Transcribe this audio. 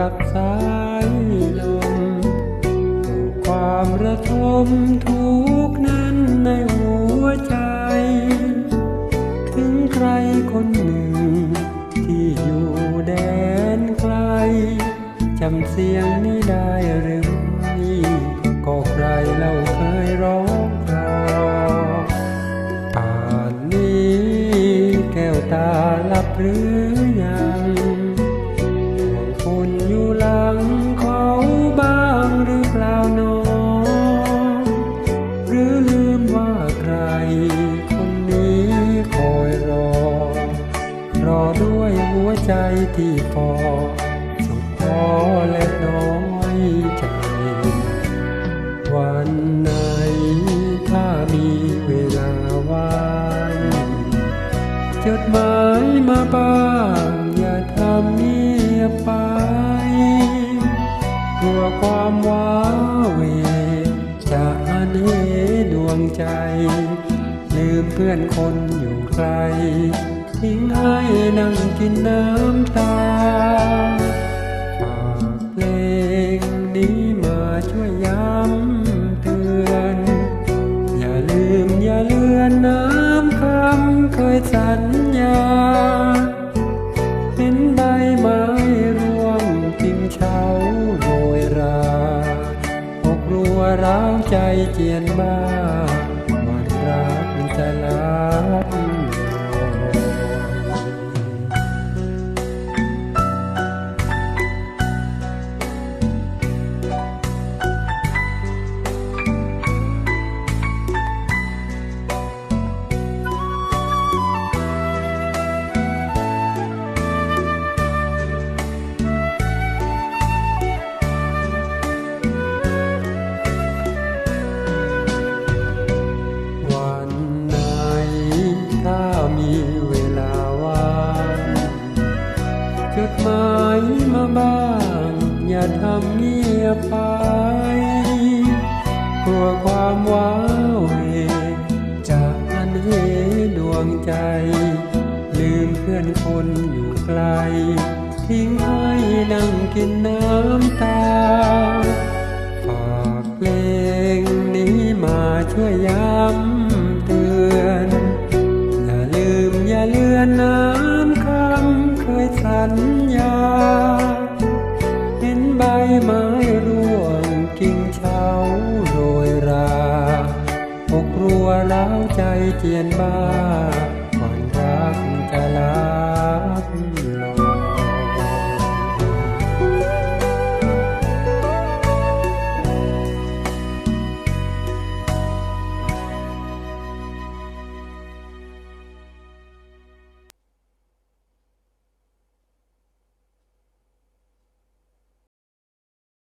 กับสายลมถูกความระทมทุกนั้นในหัวใจ ถึงใครคนหนึ่ง ที่อยู่แดนไกลจำเสียงนี้ได้หรือไม่ก็ใครเล่าเคยร้องรอป่านนี้แก้วตาลับหรือ ที่ฟอสุดท้อและน้อยใจ วันไหนถ้ามีเวลาว่างจดหมายมาบ้างอย่าทำเงียบไปกลัวความว้าเหวจะอันเหดวงใจ ลืมเพื่อนคนอยู่ไกลทิ้งให้นั่งกินน้ำ ช่วยย้ำเตือน อย่าลืมอย่าเลือนน้ำคำเคยสัญญาเห็นใบไม้ร่วงกิ่งเฉาโรยราอกรัวร้าวใจเจียนบ้าหวันรา มายมาบ้าง อย่าทำเงียบไปกลัวความว้าเหวจากอันเหดวงใจ ลืมเพื่อนคนอยู่ไกล ทิ้งให้นั่งกินน้ำตา วร้าวใจเจียนบ้าก่อนรักจะลับล